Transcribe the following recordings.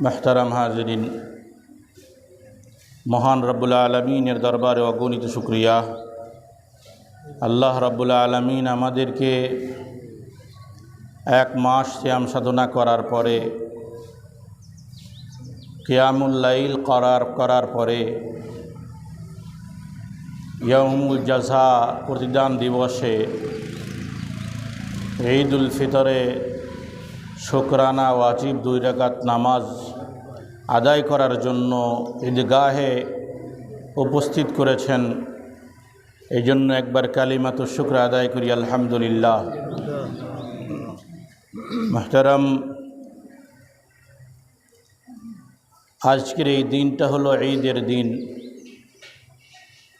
মেহতারাম হাজরিন মহান রব্বুল আলমিনের দরবারে অগণিত শুক্রিয়া আল্লাহ রব্বুল আলমিন আমাদেরকে এক মাস শ্যাম সাধনা করার পরে কিয়ামুল্লাইল করার করার পরে ইয়মুল জাজা প্রতিদান দিবসে ঈদুল ফিতরে শুকরানা ওয়াজিব দুই রাকাত নামাজ আদায় করার জন্য ঈদগাহে উপস্থিত করেছেন। এই জন্য একবার কালিমাত শুক্র আদায় করি, আলহামদুলিল্লাহ। মাহতারাম, আজকের এই দিনটা হলো ঈদের দিন।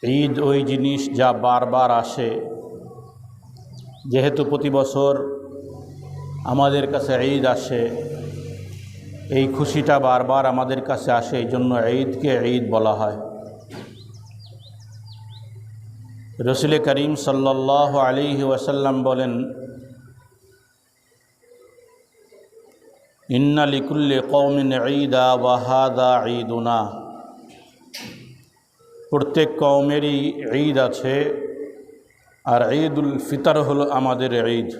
ঈদ ওই জিনিস যা বারবার আসে। যেহেতু প্রতি বছর আমাদের কাছে ঈদ আসে এই খুশিটা বারবার আমাদের কাছে আসে, এই জন্য ঈদকে ঈদ বলা হয়। রসুল করিম সাল্লাহ আলী ওয়াসাল্লাম বলেন, ইন্না লিকুল্লে কৌমিন ঈদা ওয়াহাদা ঈদুনা। প্রত্যেক কৌমেরই ঈদ আছে, আর ঈদুল ফিতর হল আমাদের ঈদ।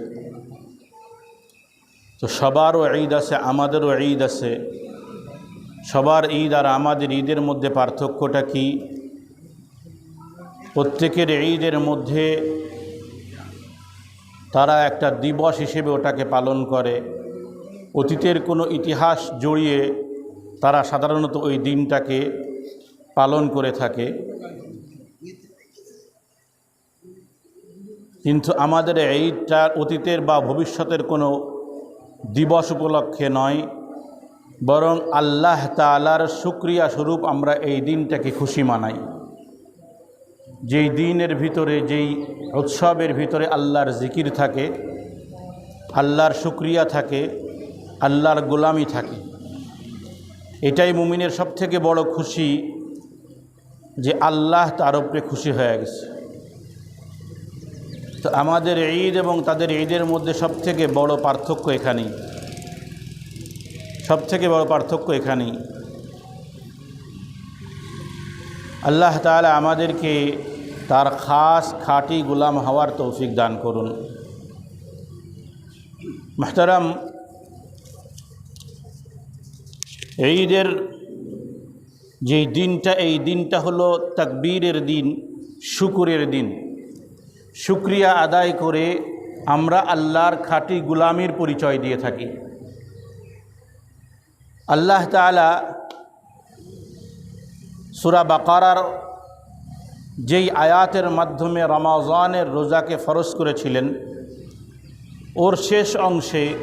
তো সবারও ঈদ আছে আমাদেরও ঈদ আছে। সবার ঈদ আর আমাদের ঈদের মধ্যে পার্থক্যটা কি? প্রত্যেকের ঈদের মধ্যে তারা একটা দিবস হিসেবে ওটাকে পালন করে। অতীতের কোনো ইতিহাস জড়িয়ে তারা সাধারণত ওই দিনটাকে পালন করে থাকে। কিন্তু আমাদের ঈদটা অতীতের বা ভবিষ্যতের কোনো দিবস উপলক্ষে নয়, বরং আল্লাহ তালার শুক্রিয়া স্বরূপ আমরা এই দিনটাকে খুশি মানাই। যেই দিনের ভিতরে, যেই উৎসবের ভিতরে আল্লাহর জিকির থাকে, আল্লাহর শুক্রিয়া থাকে, আল্লাহর গোলামি থাকে, এটাই মুমিনের সবথেকে বড় খুশি যে আল্লাহ তার উপরে খুশি হয়ে গেছে। তো আমাদের ঈদ এবং তাদের ঈদের মধ্যে সবথেকে বড় পার্থক্য এখানেই। সবথেকে বড় পার্থক্য এখানেই। আল্লাহ তাআলা আমাদেরকে তার খাস খাঁটি গোলাম হওয়ার তৌফিক দান করুন। মাহতারাম, ঈদের যেই দিনটা, এই দিনটা হলো তাকবীরের দিন, শুকুরের দিন। শুক্রিয়া আদায় করে আমরা আল্লাহর খাঁটি গুলামির পরিচয় দিয়ে থাকি। আল্লাহ তালা সুরা বাকারার যেই আয়াতের মাধ্যমে রমাজানের রোজাকে ফরজ করেছিলেন, ওর শেষ অংশে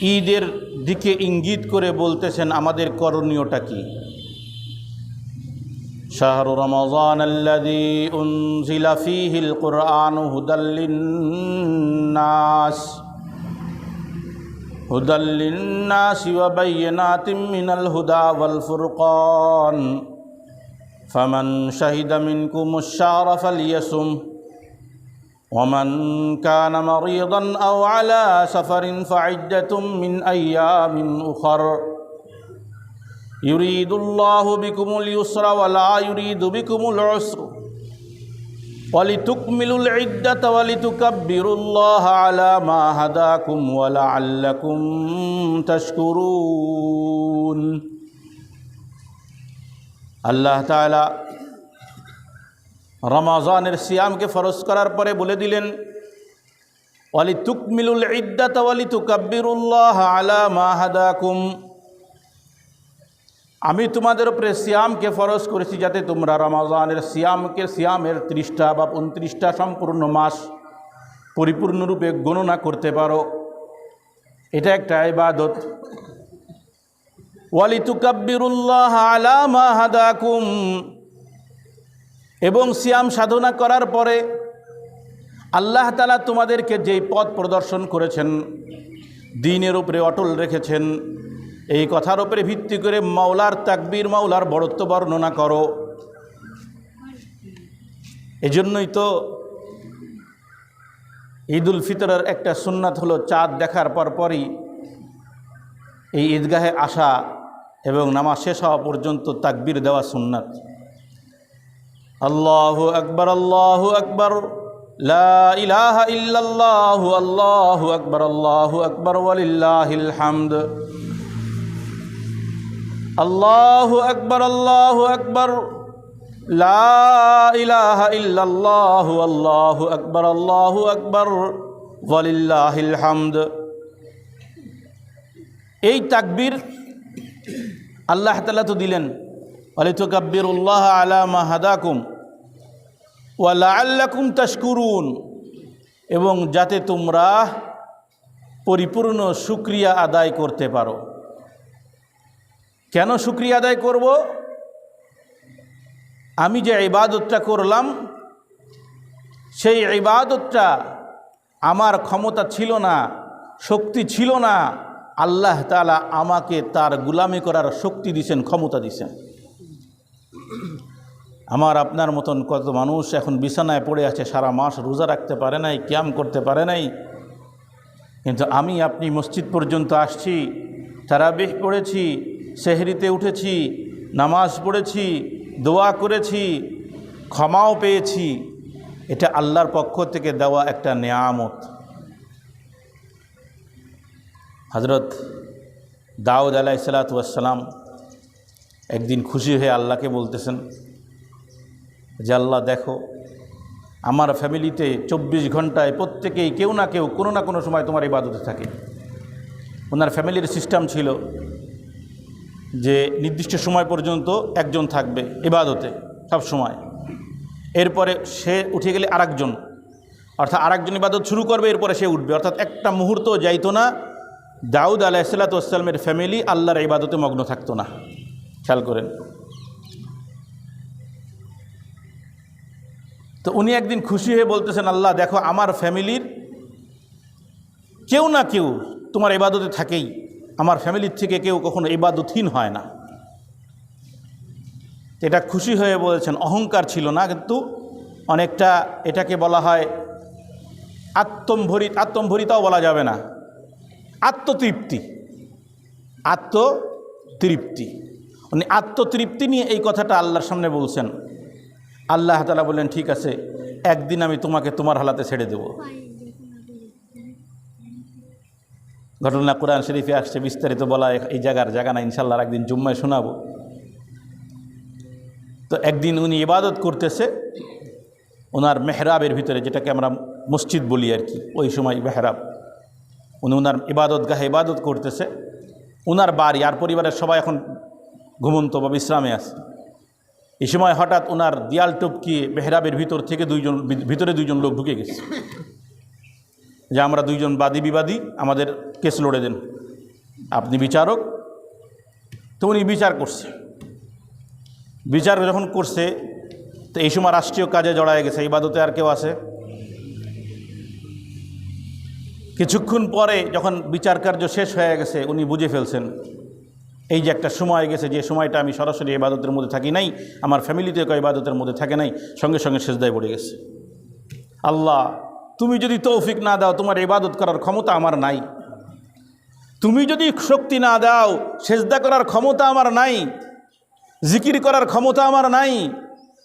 ঈদের দিকে ইঙ্গিত করে বলতেছেন, আমাদের করণীয়টা কী? شهر رمضان الذي أنزل فيه القرآن هدى للناس هدى للناس وبينات من الهدى والفرقان. فمن شهد منكم الشهر فليسم ومن كان مريضا أو على سفر فعدة من أيام أخر. يريد الله بكم اليسر ولا يريد بكم العسر ولتكملوا العدة ولتكبروا الله على ما هداكم ولعلكم تشكرون আল্লাহ তাআলা রমাজানের সিয়ামকে ফরজ করার পরে বলে দিলেন ওয়ালি তুকমিলুল ইদ্দাত ওয়ালি তুকাব্বিরুল্লাহ আলা মা হাদাকুম আমি তোমাদের উপরে সিয়ামকে ফরজ করেছি যাতে তোমরা রমাজানের সিয়ামকে, সিয়ামের ত্রিশটা বা উনত্রিশটা সম্পূর্ণ মাস পরিপূর্ণরূপে গণনা করতে পারো। এটা একটা ইবাদত। ওয়ালিতুকাব্বিরুল্লাহ আলামা হাদাকুম। এবং সিয়াম সাধনা করার পরে আল্লাহ তালা তোমাদেরকে যেই পথ প্রদর্শন করেছেন, দিনের উপরে অটল রেখেছেন এই কথার উপরে ভিত্তি করে মাওলার তাকবীর, মাওলার বড়ত্ব বর্ণনা করো। এজন্যই তো ঈদুল ফিতরের একটা সুন্নাত হলো চাঁদ দেখার পর পরই এই ঈদগাহে আসা এবং নামাজ শেষ হওয়া পর্যন্ত তাকবির দেওয়া সুন্নাত। আল্লাহ আকবার, আল্লাহু আকবর ইলাহা ইল্লাল্লাহু, আল্লাহু আকবার আল্লাহু আকবার, ওয়ালিল্লাহিল হামদ। আল্লাহু আকবার আল্লাহু আকবার। লা ইলাহা ইল্লাল্লাহু, আল্লাহু আকবার আল্লাহু আকবার। ওয়ালিল্লাহিল হামদ। এই তাকবীর আল্লাহ তালা তো দিলেন। অলিতকাব্বির উল্লাহ আলা মাহাদাকুম ওয়ালা আল্লাকুম তাস্কুরুন এবং যাতে তোমরা পরিপূর্ণ সুক্রিয়া আদায় করতে পারো। কেন শুক্রিয়া আদায় করব? আমি যে ইবাদতটা করলাম, সেই ইবাদতটা আমার ক্ষমতা ছিল না, শক্তি ছিল না, আল্লাহ তালা আমাকে তার গুলামি করার শক্তি দিছেন, ক্ষমতা দিছেন। আমার আপনার মতন কত মানুষ এখন বিছানায় পড়ে আছে, সারা মাস রোজা রাখতে পারে নাই, ক্যাম করতে পারে নাই। কিন্তু আমি আপনি মসজিদ পর্যন্ত আসছি, তারাবিহ পড়েছি সেহরিতে উঠেছি, নামাজ পড়েছি, দোয়া করেছি, ক্ষমাও পেয়েছি। এটা আল্লাহর পক্ষ থেকে দেওয়া একটা নেয়ামত। হজরত দাউদ আলাহ সালাতাম একদিন খুশি হয়ে আল্লাহকে বলতেছেন যে, আল্লাহ, দেখো, আমার ফ্যামিলিতে চব্বিশ ঘন্টায় প্রত্যেকেই কেউ না কেউ কোনো না কোনো সময় তোমার ইবাদতে থাকে। ওনার ফ্যামিলির সিস্টেম ছিল যে নির্দিষ্ট সময় পর্যন্ত একজন থাকবে এবাদতে সব সময়। এরপরে সে উঠে গেলে আরেকজন। অর্থাৎ আরেকজন ইবাদত শুরু করবে, এরপরে সে উঠবে। অর্থাৎ একটা মুহূর্ত যাইতো না। দাউদ আলাহিসাল্লাতামের ফ্যামিলি আল্লাহর ইবাদতে মগ্ন থাকতো না। খেয়াল করেন। তো উনি একদিন খুশি হয়ে বলতেছেন, আল্লাহ, দেখো, আমার ফ্যামিলির কেউ না কেউ তোমার ইবাদতে থাকেই। আমার ফ্যামিলির থেকে কেউ কখনো ইবাদতহীন হয় না। এটা খুশি হয়ে বলেছেন, অহংকার ছিল না, কিন্তু অনেকটা এটাকে বলা হয় আত্মম্ভরিত আত্মম্ভরিতাও বলা যাবে না। আত্মতৃপ্তি। আত্মতৃপ্তি। উনি আত্মতৃপ্তি নিয়ে এই কথাটা আল্লাহর সামনে বলছেন। আল্লাহ তালা বললেন, ঠিক আছে, একদিন আমি তোমাকে তোমার হালাতে ছেড়ে দেব। ঘটনা কোরআন শরীফে আসছে, বিস্তারিত বলা এই জায়গার জায়গা না ইনশাল্লাহ একদিন জুম্মায় শোনাবো। তো একদিন উনি ইবাদত করতেছে, ওনার মেহরাবের ভিতরে, যেটাকে আমরা মসজিদ বলি আর কি, ওই সময় মেহরাব। উনি ওনার ইবাদত গাহে ইবাদত করতেছে ওনার বাড়ি আর পরিবারের সবাই এখন ঘুমন্ত বা বিশ্রামে আছে। এই সময় হঠাৎ ওনার দিয়াল টপকিয়ে মেহরাবের ভিতর থেকে দুইজন, ভিতরে দুইজন লোক ঢুকে গেছে। যে আমরা দুইজন বাদী বিবাদী, আমাদের কেস লড়ে দেন। আপনি বিচারক, তো উনি বিচার করছে। বিচার যখন করছে, তো এই সময় রাষ্ট্রীয় কাজে জড়ায় গেছে, ইবাদতে আর কেউ আছে? কিছুক্ষণ পরে যখন বিচার কার্য শেষ হয়ে গেছে, উনি বুঝে ফেলছেন, এই যে একটা সময় গেছে, যে সময়টা আমি সরাসরি ইবাদতের মধ্যে থাকি নাই, আমার ফ্যামিলিতে কেউ ইবাদতের মধ্যে থাকে নাই, সঙ্গে সঙ্গে সেজদায় পড়ে গেছে। আল্লাহ তুমি যদি তৌফিক না দাও, তোমার ইবাদত করার ক্ষমতা আমার নাই। তুমি যদি শক্তি না দাও, সেজদা করার ক্ষমতা আমার নাই, জিকির করার ক্ষমতা আমার নাই,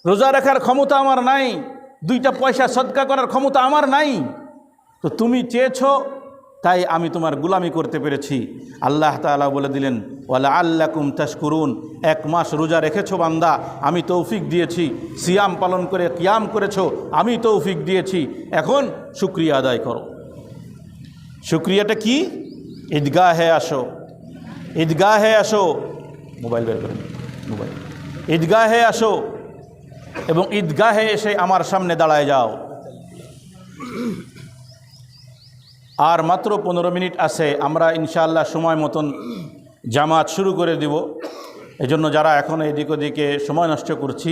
রোজা রাখার ক্ষমতা আমার নাই, দুইটা পয়সা সদকা করার ক্ষমতা আমার নাই, তো তুমি চেয়েছ তাই আমি তোমার গুলামি করতে পেরেছি। আল্লাহ তালা বলে দিলেন ওয়ালা আল্লাকুম তাস্কুরুন এক মাস রোজা রেখেছো বান্দা, আমি তৌফিক দিয়েছি। সিয়াম পালন করে, কিয়াম করেছ, আমি তৌফিক দিয়েছি। এখন শুক্রিয়া আদায় করো। শুক্রিয়াটা কি? ঈদগাহে আসো। ঈদগাহে আসো। মোবাইল বের করেন মোবাইল। ঈদগাহে আসো এবং ঈদগাহে এসে আমার সামনে দাঁড়ায় যাও। আর মাত্র পনেরো মিনিট আছে, আমরা ইনশাআল্লাহ সময় মতন জামাত শুরু করে দিব। এজন্য যারা এখন এদিক ওদিকে সময় নষ্ট করছি,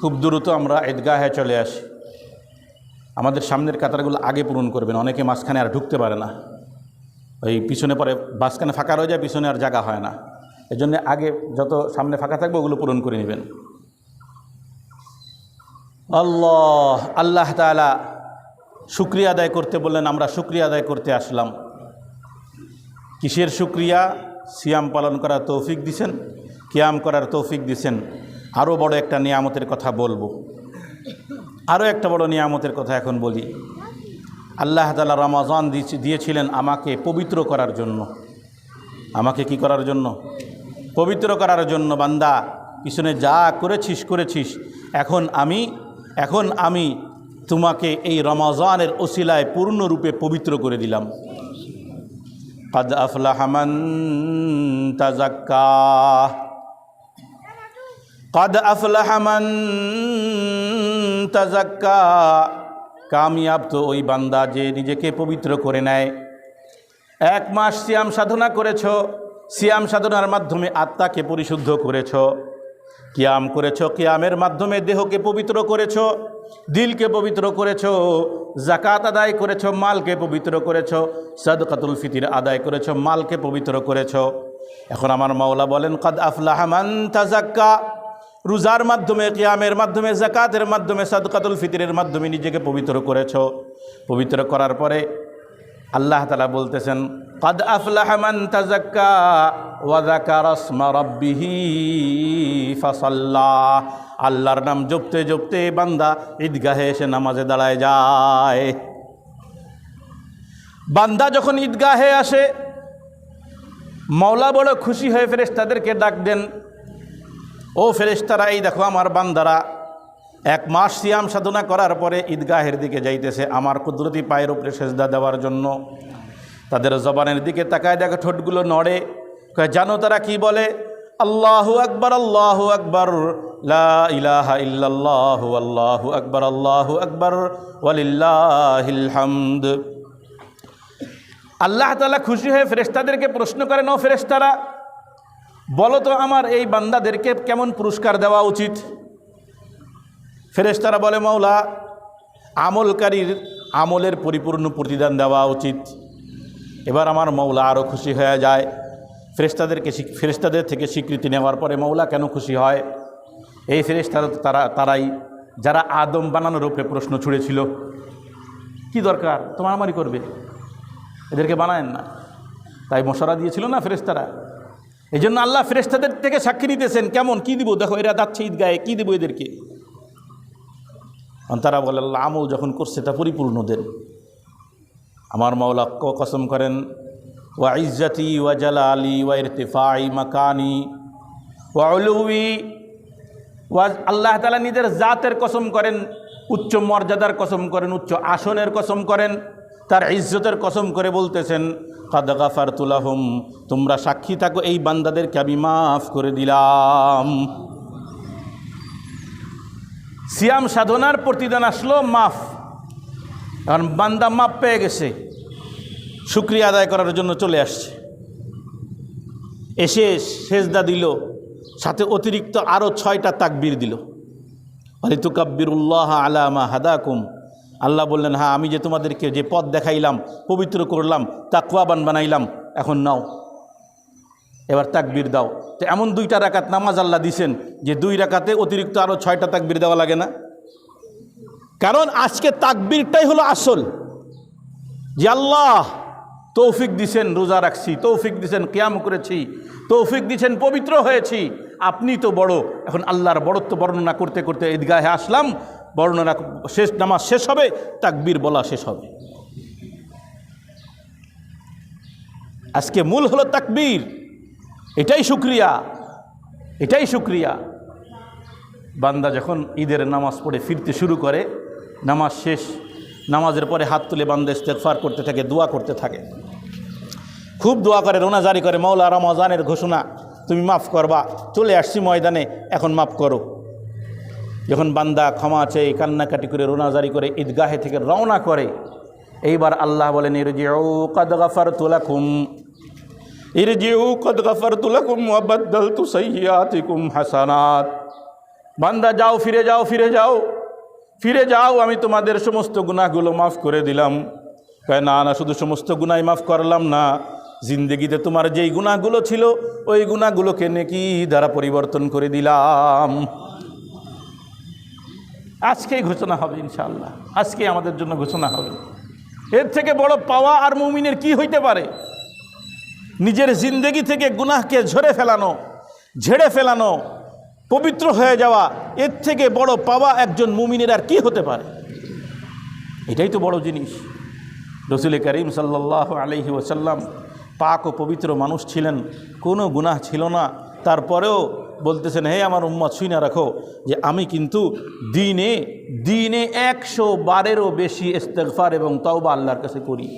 খুব দ্রুত আমরা ঈদগাহে চলে আসি। আমাদের সামনের কাতারগুলো আগে পূরণ করবেন, অনেকে মাঝখানে আর ঢুকতে পারে না। ওই পিছনে পরে মাঝখানে ফাঁকা রয়ে যায়, পিছনে আর জায়গা হয় না। এজন্য আগে যত সামনে ফাঁকা থাকবে, ওগুলো পূরণ করে নেবেন। আল্লাহ আল্লাহ তালা শুক্রিয়া আদায় করতে বললেন, আমরা শুক্রিয়া আদায় করতে আসলাম। কিসের শুক্রিয়া? সিয়াম পালন করার তৌফিক দিছেন, কিয়াম করার তৌফিক দিছেন। আরও বড় একটা নিয়ামতের কথা বলব। আরও একটা বড় নিয়ামতের কথা এখন বলি। আল্লাহ তালা রমাজান দিয়েছি- দিয়েছিলেন আমাকে পবিত্র করার জন্য। আমাকে কি করার জন্য? পবিত্র করার জন্য, বান্দা, পিছনে যা করেছিস করেছিস। এখন আমি এখন আমি তোমাকে এই রমাজানের ওসিলায় পূর্ণরূপে পবিত্র করে দিলাম। কাদ আফলাহমান তাজাক্কা কাদ আফলাহমান তাজাক্কা কামিয়াব তো ওই বান্দা যে নিজেকে পবিত্র করে নেয়। এক মাস সিয়াম সাধনা করেছ, সিয়াম সাধনার মাধ্যমে আত্মাকে পরিশুদ্ধ করেছ। কিয়াম করেছ, কিয়ামের মাধ্যমে দেহকে পবিত্র করেছ, দিলকে পবিত্র করেছ জাকাত আদায় করেছ, মালকে পবিত্র করেছ, সদকাতুল ফিতির আদায় করেছ, মালকে পবিত্র করেছ। এখন আমার মাওলা বলেন, কদ আফলাহমান তাজাক্কা রোজার মাধ্যমে, কিয়ামের মাধ্যমে জাকাতের মাধ্যমে, সদকাতুল ফিতিরের মাধ্যমে নিজেকে পবিত্র করেছ। পবিত্র করার পরে আল্লাহ তালা বলতেছেন, কদ আফলাহমান তাজাক্কা ফাসাল্লাহ। আল্লাহর নাম জপতে জপতে বান্দা ঈদগাহে এসে নামাজে দাঁড়ায় যায়। বান্দা যখন ঈদগাহে আসে মৌলা বড় খুশি হয়ে ফেরেশতাদেরকে ডাক দেন, ও ফেরেশতারা, এই দেখো আমার বান্দারা এক মাস সিয়াম সাধনা করার পরে ঈদগাহের দিকে যাইতেছে। আমার কুদরতি পায়ের উপরে সেজদা দেওয়ার জন্য। তাদের জবানের দিকে তাকায়, দেখো ঠোঁটগুলো নড়ে। জানো তারা কি বলে? আল্লাহু আকবর আল্লাহু আকবর। আকবর, আল্লাহু আকবর, ওয়ালিল্লাহিল হামদ। আল্লাহ তালা খুশি হয়ে ফেরেশতাদেরকে প্রশ্ন করেন, ও ফেরেশতারা, বলো তো আমার এই বান্দাদেরকে কেমন পুরস্কার দেওয়া উচিত? ফেরেশতারা বলে, মৌলা, আমলকারীর আমলের পরিপূর্ণ প্রতিদান দেওয়া উচিত। এবার আমার মৌলা আরও খুশি হয়ে যায়। ফেরেশতাদেরকে স্বীক- ফেরেশতাদের থেকে স্বীকৃতি নেওয়ার পরে মৌলা কেন খুশি হয়? এই ফেরেশতারা তো তারা, তারাই, যারা আদম বানানোর উপরে প্রশ্ন ছুড়েছিল, কি দরকার? তোমার আমারই করবে? এদেরকে বানায়েন না। তাই মশারা দিয়েছিল না ফেরেশতারা। এই জন্য আল্লাহ ফেরেশতাদের থেকে সাক্ষী নিতেছেন, কেমন? কি দিব? দেখো, এরা যাচ্ছে ঈদগায়ে কী দিব এদেরকে? তারা বলে, আল্লাহ, আমল যখন করছে তা পরিপূর্ণ দেন। আমার মাওলা কসম করেন, ওয়া ইজ্জতি ওয়া জালালি ওয়া ইরতিফাই মাকানি ওয়া উলুই ওয়া আল্লাহ তালা নিজের জাতের কসম করেন, উচ্চ মর্যাদার কসম করেন, উচ্চ আসনের কসম করেন, তার ইজ্জতের কসম করে বলতেছেন, কাদ গাফার তুলাহুম তোমরা সাক্ষী থাকো, এই বান্দাদেরকে আমি মাফ করে দিলাম। সিয়াম সাধনার প্রতিদান আসলো, মাফ। কারণ বান্দা মাপ পেয়ে গেছে, শুক্রিয়া আদায় করার জন্য চলে আসছে। এসে সেজদা দিল, সাথে অতিরিক্ত আরও ছয়টা তাকবীর দিল। অলিতুকাব্বিরুল্লাহ আলামা হাদাকুম। আল্লাহ বললেন হ্যাঁ আমি যে তোমাদেরকে যে পথ দেখাইলাম, পবিত্র করলাম তাকুয়াবান বানাইলাম, এখন নাও। এবার তাকবির দাও। তো এমন দুইটা রাকাত নামাজ আল্লাহ দিছেন যে দুই রাকাতে অতিরিক্ত আরও ছয়টা তাকবির দেওয়া লাগে না। কারণ আজকে তাকবিরটাই হলো আসল। যে আল্লাহ তৌফিক দিছেন, রোজা রাখছি, তৌফিক দিছেন কিয়াম করেছি, তৌফিক দিছেন, পবিত্র হয়েছি, আপনি তো বড়। এখন আল্লাহর বড়ত্ব বর্ণনা করতে করতে ঈদগাহে আসলাম, বর্ণনা শেষ, নামাজ শেষ হবে, তাকবির বলা শেষ হবে। আজকে মূল হলো তাকবীর। এটাই শুক্রিয়া এটাই শুক্রিয়া। বান্দা যখন ঈদের নামাজ পড়ে ফিরতে শুরু করে, নামাজ শেষ, নামাজের পরে হাত তুলে বান্দা ইস্তেগফার করতে থাকে, দোয়া করতে থাকে। খুব দোয়া করে, রোনা জারি করে মৌলা রমাজানের ঘোষণা, তুমি মাফ করবা, চলে আসছি ময়দানে, এখন মাফ করো। যখন বান্দা ক্ষমা চেয়ে কান্নাকাটি করে, রোনা জারি করে, ঈদগাহে থেকে রওনা করে, এইবার আল্লাহ বলেন, ইরজিউ, কদ গাফারতু লাকুম। ইরজিউ কদ গাফারতু লাকুম ওয়া বাদদালতু সাইয়্যাতিকুম হাসানাত। বান্দা যাও, ফিরে যাও ফিরে যাও। ফিরে যাও, আমি তোমাদের সমস্ত গুনাহগুলো মাফ করে দিলাম। কয়, না না, শুধু সমস্ত গুনাই মাফ করলাম না, জিন্দগিতে তোমার যেই গুনাহগুলো ছিল, ওই গুনাহগুলোকে নেকি দ্বারা পরিবর্তন করে দিলাম। আজকেই ঘোষণা হবে ইনশাআল্লাহ। আজকে আমাদের জন্য ঘোষণা হবে। এর থেকে বড় পাওয়া আর মুমিনের কি হইতে পারে? নিজের জিন্দেগি থেকে গুনাহকে ঝরে ফেলানো, ঝেড়ে ফেলানো, পবিত্র হয়ে যাওয়া, এর থেকে বড় পাওয়া একজন মুমিনের আর কি হতে পারে? এটাই তো বড় জিনিস। রসুল করিম সাল্লাহ আলহি ওসাল্লাম পাক ও পবিত্র মানুষ ছিলেন, কোনো গুনাহ ছিল না। তারপরেও বলতেছেন, হে আমার উম্মত শুনে রাখো যে আমি কিন্তু দিনে দিনে একশো বারেরও বেশি ইস্তেগফার এবং তাওবা আল্লাহর কাছে করি।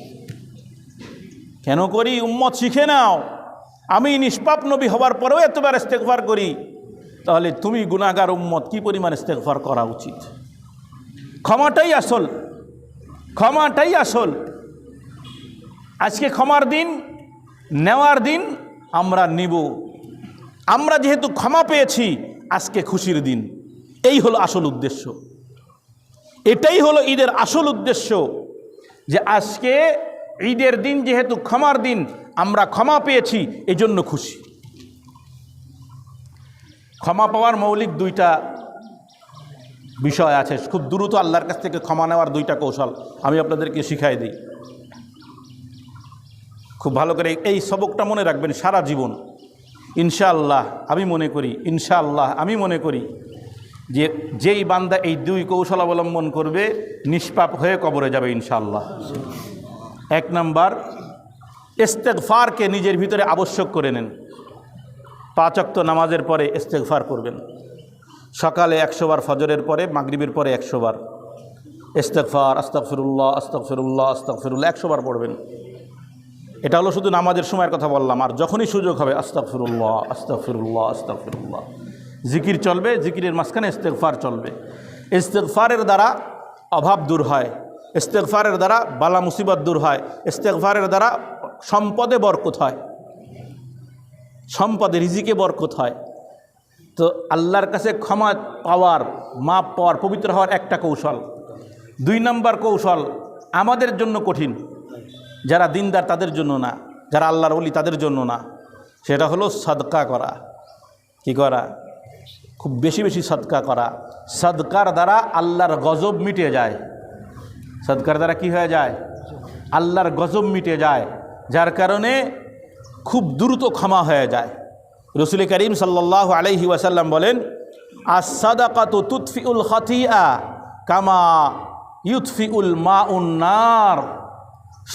কেন করি? উম্মত শিখে নাও। আমি নিষ্পাপ নবী হওয়ার পরেও এতবার ইস্তেগফার করি। তাহলে তুমি গুনাহগার উম্মত, কি পরিমাণ ইস্তেগফার করা উচিত? ক্ষমাটাই আসল। ক্ষমাটাই আসল। আজকে ক্ষমার দিন, নেওয়ার দিন আমরা নিব। আমরা যেহেতু ক্ষমা পেয়েছি, আজকে খুশির দিন। এই হলো আসল উদ্দেশ্য। এটাই হলো ঈদের আসল উদ্দেশ্য যে আজকে ঈদের দিন যেহেতু ক্ষমার দিন, আমরা ক্ষমা পেয়েছি, এজন্য খুশি। ক্ষমা পাওয়ার মৌলিক দুইটা বিষয় আছে। খুব দ্রুত আল্লাহর কাছ থেকে ক্ষমা নেওয়ার দুইটা কৌশল আমি আপনাদেরকে শিখাই দিই। খুব ভালো করে এই সবকটা মনে রাখবেন সারা জীবন। ইনশাআল্লাহ, আমি মনে করি, ইনশাআল্লাহ, আমি মনে করি যে যেই বান্দা এই দুই কৌশল অবলম্বন করবে, নিষ্পাপ হয়ে কবরে যাবে ইনশাআল্লাহ। এক নাম্বার ইস্তেগফারকে নিজের ভিতরে আবশ্যক করে নেন। পাঁচক্ত নামাজের পরে ইস্তেগফার করবেন। সকালে একশোবার ফজরের পরে, মাগরিবের পরে একশোবার ইস্তেগফার আস্তফিরুল্লাহ আস্তফিরুল্লাহ আস্তফিরুল্লাহ একশোবার পড়বেন। এটা হলো শুধু নামাজের সময়ের কথা বললাম, আর যখনই সুযোগ হবে আস্তাফিরুল্লাহ আস্তাফিরুল্লাহ আস্তাফিরুল্লাহ জিকির চলবে, জিকিরের মাঝখানে ইস্তেগফার চলবে। ইস্তেগফারের দ্বারা অভাব দূর হয়। ইস্তেগফারের দ্বারা বালা মুসিবত দূর হয়, ইস্তেগফারের দ্বারা সম্পদে বরকত হয়, সম্পদে রিজিকে বরকত হয়। তো আল্লাহর কাছে ক্ষমা পাওয়ার মাপ পাওয়ার, পবিত্র হওয়ার একটা কৌশল। দুই নম্বর কৌশল, আমাদের জন্য কঠিন। যারা দিনদার তাদের জন্য না, যারা আল্লাহর অলি তাদের জন্য না। সেটা হলো সদকা করা। কি করা? খুব বেশি বেশি সদকা করা। সদকার দ্বারা আল্লাহর গজব মিটে যায়। সদকার দ্বারা কি হয়ে যায়? আল্লাহর গজব মিটে যায়, যার কারণে খুব দ্রুত ক্ষমা হয়ে যায়। রসুল করিম সাল্লাহ আলহি ওয়াসাল্লাম বলেন আসাদাকাত তুৎফিউল খতিয়া কামা ইউৎফিউল মা উন্নার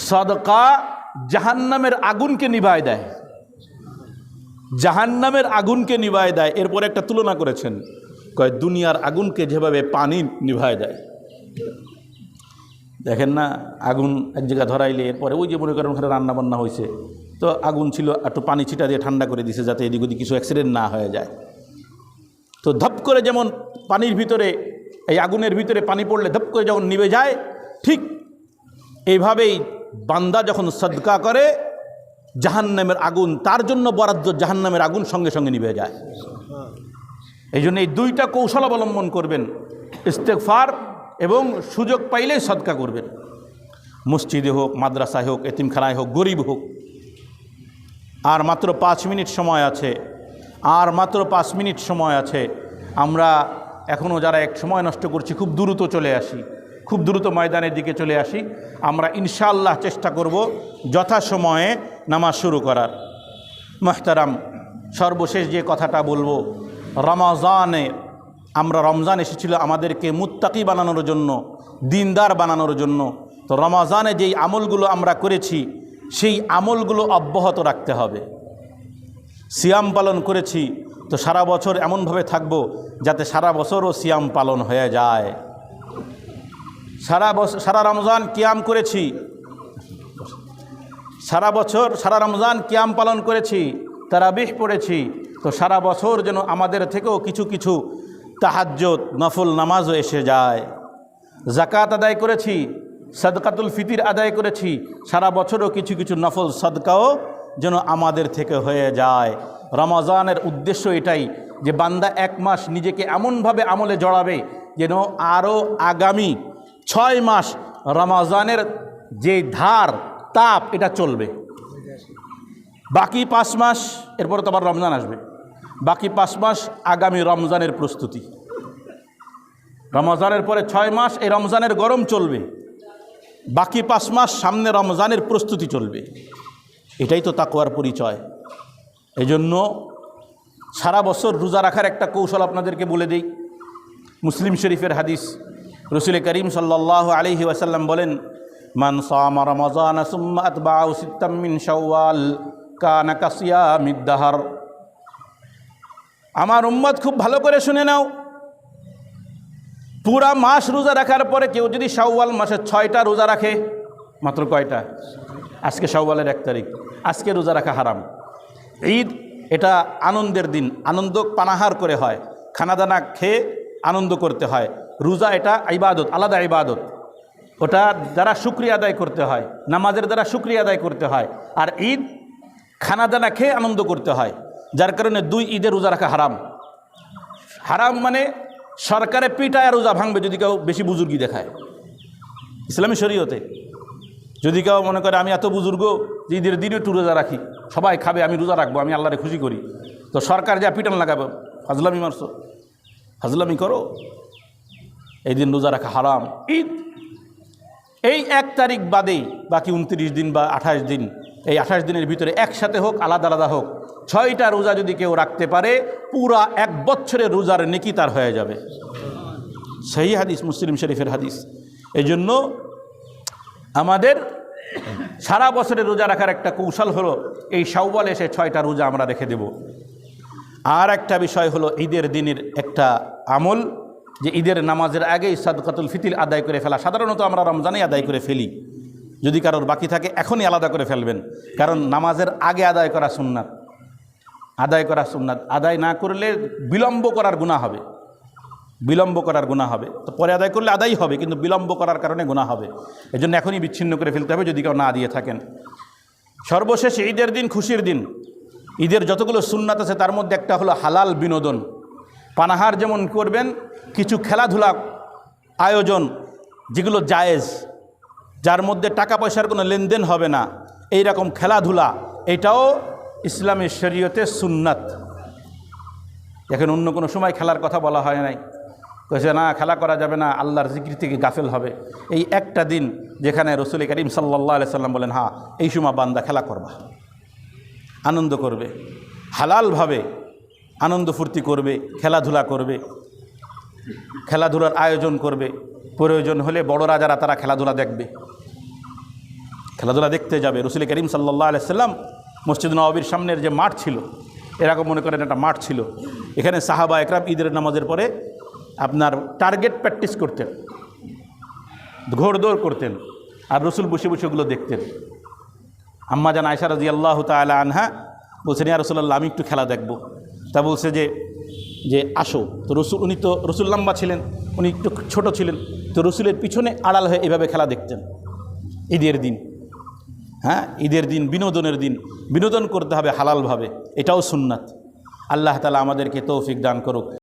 সদকা জাহান্নামের আগুনকে নিভায় দেয়। জাহান্নামের আগুনকে নিভায় দেয়। এরপর একটা তুলনা করেছেন। কয়, দুনিয়ার আগুনকে যেভাবে পানি নিভায় দেয়। দেখেন না, আগুন এক জায়গায় ধরাইলে এরপরে ওই যে মনে করেন ওখানে রান্না বান্না হয়েছে, তো আগুন ছিল, একটু পানি ছিটা দিয়ে ঠান্ডা করে দিছে যাতে এদিক ওদিক কিছু অ্যাক্সিডেন্ট না হয়ে যায়। তো ধপ করে যেমন পানির ভিতরে, এই আগুনের ভিতরে পানি পড়লে ধপ করে যখন নিভে যায়, ঠিক এইভাবেই বান্দা যখন সদকা করে, জাহান্নামের আগুন, তার জন্য বরাদ্দ জাহান্নামের আগুন সঙ্গে সঙ্গে নিভে যায়। এই জন্য এই দুইটা কৌশল অবলম্বন করবেন ইস্তেকফার এবং সুযোগ পাইলেই সদকা করবেন। মসজিদে হোক, মাদ্রাসায় হোক, এতিমখানায় হোক, গরিব হোক। আর মাত্র পাঁচ মিনিট সময় আছে। আর মাত্র পাঁচ মিনিট সময় আছে। আমরা এখনও যারা এক সময় নষ্ট করছি, খুব দ্রুত চলে আসি। খুব দ্রুত ময়দানের দিকে চলে আসি। আমরা ইনশাআল্লাহ চেষ্টা করব যথাসময়ে নামাজ শুরু করার। মাহতারাম, সর্বশেষ যে কথাটা বলব, রমাজানে আমরা রমজান এসেছিল আমাদেরকে মুত্তাকি বানানোর জন্য, দিনদার বানানোর জন্য। তো রমাজানে যেই আমলগুলো আমরা করেছি, সেই আমলগুলো অব্যাহত রাখতে হবে। সিয়াম পালন করেছি, তো সারা বছর এমনভাবে থাকব যাতে সারা বছরও সিয়াম পালন হয়ে যায়। সারা বছর সারা রমজান কিয়াম করেছি। সারা বছর সারা রমজান কিয়াম পালন করেছি, তারাবিহ পড়েছি, তো সারা বছর যেন আমাদের থেকেও কিছু কিছু তাহাজ্জত নফল নামাজও এসে যায়। জাকাত আদায় করেছি, সদকাতুল ফিতির আদায় করেছি, সারা বছরও কিছু কিছু নফল সদকাও যেন আমাদের থেকে হয়ে যায়। রমজানের উদ্দেশ্য এটাই যে বান্দা এক মাস নিজেকে এমনভাবে আমলে জড়াবে যেন আরও আগামী ছয় মাস রমাজানের যে ধার, তাপ, এটা চলবে। বাকি পাঁচ মাস, এরপরে তো আবার রমজান আসবে। বাকি পাঁচ মাস আগামী রমজানের প্রস্তুতি। রমজানের পরে ছয় মাস এই রমজানের গরম চলবে। বাকি পাঁচ মাস সামনে রমজানের প্রস্তুতি চলবে। এটাই তো তাকুয়ার পরিচয়। এজন্য সারা বছর রোজা রাখার একটা কৌশল আপনাদেরকে বলে দেই। মুসলিম শরীফের হাদিস রসুল করিম সাল্লাহ আলহি ওয়াসাল্লাম বলেন, মান সামা রমজান মিদ্দাহার আমার উম্মত খুব ভালো করে শুনে নাও। পুরা মাস রোজা রাখার পরে কেউ যদি শাওয়াল মাসে ছয়টা রোজা রাখে, মাত্র কয়টা? আজকে শাওয়ালের এক তারিখ। আজকে রোজা রাখা হারাম। ঈদ, এটা আনন্দের দিন। আনন্দ পানাহার করে হয়। খানাদানা খেয়ে আনন্দ করতে হয়। রোজা এটা ইবাদত, আলাদা ইবাদত। ওটা দ্বারা শুক্রিয়া আদায় করতে হয়। নামাজের দ্বারা শুক্রিয়া আদায় করতে হয়। আর ঈদ, খানাদানা খেয়ে আনন্দ করতে হয়। যার কারণে দুই ঈদের রোজা রাখা হারাম। হারাম মানে সরকারে পিটায় রোজা ভাঙবে যদি কেউ বেশি বুজুর্গি দেখায়। ইসলামী শরীয়তে। যদি কেউ মনে করে আমি এত বুজুর্গ যে ঈদের দিনে একটু রোজা রাখি, সবাই খাবে, আমি রোজা রাখব, আমি আল্লাহরে খুশি করি। তো সরকার যা পিটান লাগাবে হাজলামি মারছো। হাজলামি করো। এই দিন রোজা রাখা হারাম। ঈদ। এই এক তারিখ বাদেই বাকি উনত্রিশ দিন বা আঠাশ দিন, এই আঠাশ দিনের ভিতরে একসাথে হোক, আলাদা আলাদা হোক ছয়টা রোজা যদি কেউ রাখতে পারে, পুরা এক বছরের রোজার নেকি তার হয়ে যাবে। সেই হাদিস, মুসলিম শরীফের হাদিস। এই জন্য আমাদের সারা বছরের রোজা রাখার একটা কৌশল হলো, এই শাওয়াল এসে ছয়টা রোজা আমরা রেখে দেব। আর একটা বিষয় হলো, ঈদের দিনের একটা আমল, যে ঈদের নামাজের আগেই সাদকাতুল ফিতিল আদায় করে ফেলা। সাধারণত আমরা রমজানেই আদায় করে ফেলি। যদি কারোর বাকি থাকে, এখনই আলাদা করে ফেলবেন। কারণ নামাজের আগে আদায় করা সুন্নাত। আদায় করা সুন্নাত। আদায় না করলে বিলম্ব করার গুণা হবে। বিলম্ব করার গুণা হবে। তো পরে আদায় করলে আদায় হবে, কিন্তু বিলম্ব করার কারণে গুণা হবে। এই জন্য এখনই বিচ্ছিন্ন করে ফেলতে হবে যদি কেউ না দিয়ে থাকেন। সর্বশেষ ঈদের দিন খুশির দিন। ঈদের যতগুলো সুন্নাত আছে তার মধ্যে একটা হলো হালাল বিনোদন। পানাহার যেমন করবেন, কিছু খেলাধুলা আয়োজন যেগুলো জায়েজ, যার মধ্যে টাকা পয়সার কোনো লেনদেন হবে না এই রকম খেলাধুলা, এটাও ইসলামী শরীয়তে সুন্নাত। এখন অন্য কোনো সময় খেলার কথা বলা হয় নাই। কয়েছে না, খেলা করা যাবে না, আল্লাহর জিক্রি থেকে গাফেল হবে। এই একটা দিন যেখানে রসুল করিম সাল্লাহ আলি সাল্লাম বলেন হ্যাঁ এই সময় বান্দা খেলা করবা। আনন্দ করবে, হালালভাবে আনন্দ ফুর্তি করবে, খেলাধুলা করবে, খেলাধুলার আয়োজন করবে। প্রয়োজন হলে বড় রাজারা তারা খেলাধুলা দেখবে। খেলাধুলা দেখতে যাবে। রসুল করিম সাল্লাহ আলাইসাল্লাম মসজিদ নবাবির সামনের যে মাঠ ছিল, এরকম মনে করেন একটা মাঠ ছিল। এখানে সাহাবা একরাম ঈদের নামাজের পরে আপনার টার্গেট প্র্যাকটিস করতেন ঘোড়দৌড় করতেন আর রসুল বসে বসে ওগুলো দেখতেন। আম্মা জান আয়সা রাজি আল্লাহ তালা আনহা বলছেন, ইয়া রসুল্লাহ আমি একটু খেলা দেখব। তা বলছে যে যে আসো। তো রসুল, উনি তো রসুল লাম্বা ছিলেন, উনি একটু ছোট ছিলেন, তো রসুলের পিছনে আড়াল হয়ে এভাবে খেলা দেখতেন ঈদের দিন। হ্যাঁ? ঈদের দিন, বিনোদনের দিন। বিনোদন করতে হবে হালালভাবে। এটাও সুন্নাত। আল্লাহ তালা আমাদেরকে তৌফিক দান করুক।